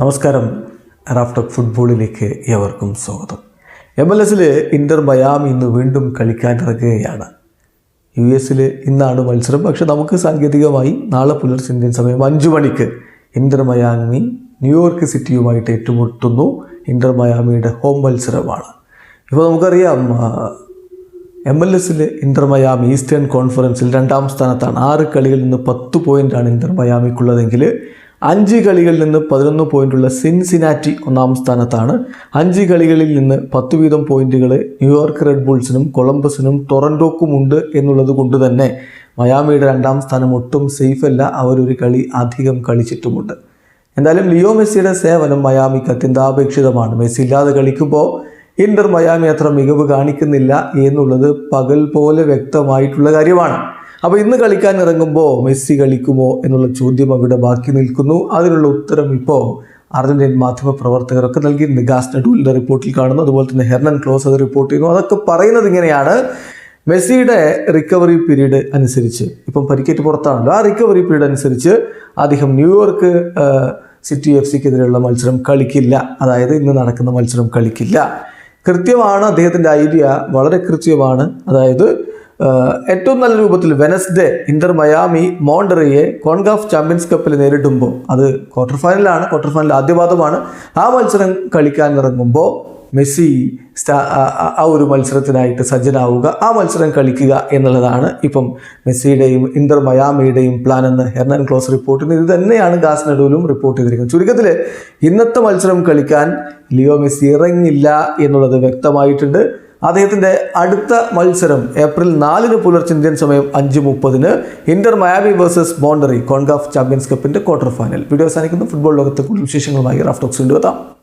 നമസ്കാരം. റാഫ്റ്റർ ഫുട്ബോളിലേക്ക് ഏവർക്കും സ്വാഗതം. എം എൽ എസിൽ ഇന്റർ മയാമി ഇന്ന് വീണ്ടും കളിക്കാനിറങ്ങുകയാണ്. യു എസിൽ ഇന്നാണ് മത്സരം. പക്ഷെ നമുക്ക് സാങ്കേതികമായി നാളെ പുലർച്ചെ ഇന്ത്യൻ സമയം അഞ്ചു മണിക്ക് ഇന്റർ മയാമി ന്യൂയോർക്ക് സിറ്റിയുമായിട്ട് ഏറ്റുമുട്ടുന്നു. ഇന്റർ മയാമിയുടെ ഹോം മത്സരമാണ്. ഇപ്പോൾ നമുക്കറിയാം എം എൽ എസിൽ ഇന്റർ മയാമി ഈസ്റ്റേൺ കോൺഫറൻസിൽ രണ്ടാം സ്ഥാനത്താണ്. ആറ് കളികളിൽ നിന്ന് പത്ത് പോയിന്റാണ് ഇന്റർ മയാമിക്കുള്ളതെങ്കിൽ അഞ്ച് കളികളിൽ നിന്ന് പതിനൊന്ന് പോയിന്റുള്ള സിൻസിനാറ്റി ഒന്നാം സ്ഥാനത്താണ്. അഞ്ച് കളികളിൽ നിന്ന് പത്ത് വീതം പോയിന്റുകൾ ന്യൂയോർക്ക് റെഡ് ബുൾസിനും കൊളംബസിനും ടൊറന്റോക്കുമുണ്ട് എന്നുള്ളത് കൊണ്ട് തന്നെ മയാമിയുടെ രണ്ടാം സ്ഥാനം ഒട്ടും സേഫ് അല്ല. അവരൊരു കളി അധികം കളിച്ചിട്ടുമുണ്ട്. എന്തായാലും ലിയോ മെസ്സിയുടെ സേവനം മയാമിക്ക് അത്യന്താപേക്ഷിതമാണ്. മെസ്സി ഇല്ലാതെ കളിക്കുമ്പോൾ ഇന്റർ മയാമി അത്ര മികവ് കാണിക്കുന്നില്ല എന്നുള്ളത് പകൽ പോലെ വ്യക്തമായിട്ടുള്ള കാര്യമാണ്. അപ്പോൾ ഇന്ന് കളിക്കാൻ ഇറങ്ങുമ്പോൾ മെസ്സി കളിക്കുമോ എന്നുള്ള ചോദ്യം അവിടെ ബാക്കി നിൽക്കുന്നു. അതിനുള്ള ഉത്തരം ഇപ്പോൾ അർജന്റീൻ മാധ്യമ പ്രവർത്തകരൊക്കെ നൽകിയിട്ടുണ്ട് ഗാസ് നെഡൂലിന്റെ റിപ്പോർട്ടിൽ കാണുന്നു. അതുപോലെ തന്നെ ഹെർണൻ ക്ലോസ് അത് റിപ്പോർട്ട് ചെയ്യുന്നു. അതൊക്കെ പറയുന്നത് ഇങ്ങനെയാണ്. മെസ്സിയുടെ റിക്കവറി പീരീഡ് അനുസരിച്ച് ഇപ്പം പരിക്കേറ്റ് പുറത്താണല്ലോ. ആ റിക്കവറി പീരീഡ് അനുസരിച്ച് അദ്ദേഹം ന്യൂയോർക്ക് സിറ്റി എഫ് സിക്കെതിരെയുള്ള മത്സരം കളിക്കില്ല. അതായത് ഇന്ന് നടക്കുന്ന മത്സരം കളിക്കില്ല. കൃത്യമാണ് അദ്ദേഹത്തിന്റെ ഐഡിയ. വളരെ കൃത്യമാണ്. അതായത് ഏറ്റവും നല്ല രൂപത്തിൽ വെനസ്ഡേ ഇന്റർ മയാമി മോണ്ടറിയെ കോൺഗാഫ് ചാമ്പ്യൻസ് കപ്പിൽ നേരിടുമ്പോൾ അത് ക്വാർട്ടർ ഫൈനലാണ് ക്വാർട്ടർ ഫൈനൽ ആദ്യപാദമാണ് ആ മത്സരം കളിക്കാൻ ഇറങ്ങുമ്പോൾ മെസ്സി ആ- ഒരു മത്സരത്തിനായിട്ട് സജ്ജനാവുക ആ മത്സരം കളിക്കുക എന്നുള്ളതാണ് ഇപ്പം മെസ്സിയുടെയും ഇന്റർ മയാമിയുടെയും പ്ലാൻ എന്ന് ഹെർണൻ ക്ലോസ് റിപ്പോർട്ട് ചെയ്യുന്നത്. ഇത് തന്നെയാണ് ഗാസ് നെഡൂലും റിപ്പോർട്ട് ചെയ്തിരിക്കുന്നത്. ചുരുക്കത്തിൽ ഇന്നത്തെ മത്സരം കളിക്കാൻ ലിയോ മെസ്സി ഇറങ്ങില്ല എന്നുള്ളത് വ്യക്തമായിട്ടുണ്ട്. അദ്ദേഹത്തിന്റെ അടുത്ത മത്സരം ഏപ്രിൽ നാലിന് പുലർച്ചെ ഇന്ത്യൻ സമയം അഞ്ച് മുപ്പതിന് Inter Miami versus Monterrey കോൺഗാഫ് Champions കപ്പിന്റെ ക്വാർട്ടർ ഫൈനൽ. വീഡിയോ അവസാനിക്കുന്നു. ഫുട്ബോൾ ലോകത്തെ കൂടുതൽ വിശേഷങ്ങളുമായി റാഫ്റ്റോക്സ് കൊണ്ടുവെത്താം